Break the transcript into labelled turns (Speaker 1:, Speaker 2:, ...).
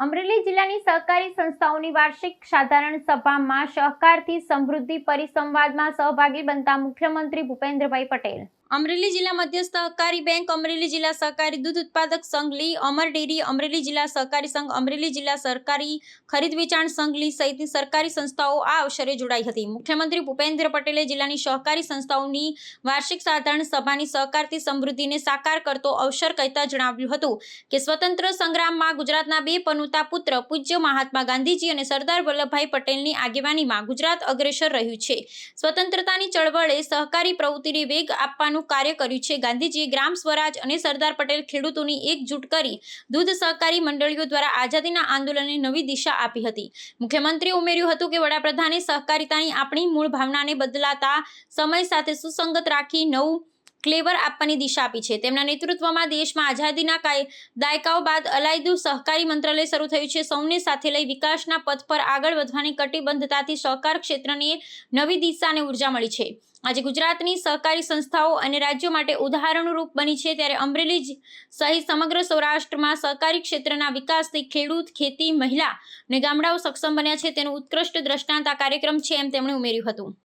Speaker 1: અમરેલી જિલ્લાની સહકારી સંસ્થાઓની વાર્ષિક સાધારણ સભામાં સહકારથી સમૃદ્ધિ પરિસંવાદમાં સહભાગી બનતા મુખ્યમંત્રી ભૂપેન્દ્રભાઈ પટેલ
Speaker 2: અમરેલી જિલ્લા મધ્ય સહકારી બેંક, અમરેલી જિલ્લા સહકારી દૂધ ઉત્પાદક સંઘ લી, અમર ડેરી, અમરેલી જિલ્લા સહકારી સંઘ, અમરેલી જિલ્લા સરકારી ખરીદ વેચાણ સંઘ લી સહિતની સરકારી સંસ્થાઓ આ અવસરે જોડાઈ હતી. મુખ્યમંત્રી ભૂપેન્દ્ર પટેલે જિલ્લાની સહકારી સંસ્થાઓની વાર્ષિક સાધારણ સભાની સહકારથી સમૃદ્ધિને સાકાર કરતો અવસર કહેતા જણાવ્યું હતું કે સ્વતંત્ર સંગ્રામમાં ગુજરાતના બે પનુતા પુત્ર પૂજ્ય મહાત્મા ગાંધીજી અને સરદાર વલ્લભભાઈ પટેલની આગેવાનીમાં ગુજરાત અગ્રેસર રહ્યું છે. સ્વતંત્રતાની ચળવળે સહકારી પ્રવૃત્તિને વેગ આપવાનું કાર્ય કર્યું છે. ગાંધીજીએ ગ્રામ સ્વરાજ અને સરદાર પટેલ ખેડૂતોની એકજૂટ કરી દૂધ સહકારી મંડળીઓ દ્વારા આઝાદીના આંદોલનને નવી દિશા આપી હતી. મુખ્યમંત્રીએ ઉમેર્યું હતું કે વડાપ્રધાને સહકારિતાની આપણી મૂળ ભાવનાને બદલાતા સમય સાથે સુસંગત રાખી નવું ક્લેવર આપવાની દિશા આપી છે. તેમના નેતૃત્વમાં દેશમાં આઝાદીના દાયકાઓ બાદ અલાયદું સહકારી મંત્રાલય શરૂ થયું છે. સૌને સાથે લઈ વિકાસના પથ પર આગળ વધવાની કટિબદ્ધતાથી સહકાર ક્ષેત્રને નવી દિશા અને ઊર્જા મળી છે. આજે ગુજરાતની સહકારી સંસ્થાઓ અને રાજ્યો માટે ઉદાહરણરૂપ બની છે ત્યારે અમરેલી સહિત સમગ્ર સૌરાષ્ટ્રમાં સહકારી ક્ષેત્રના વિકાસથી ખેડૂત, ખેતી, મહિલા અને ગામડાઓ સક્ષમ બન્યા છે. તેનું ઉત્કૃષ્ટ દ્રષ્ટાંત આ કાર્યક્રમ છે એમ તેમણે ઉમેર્યું હતું.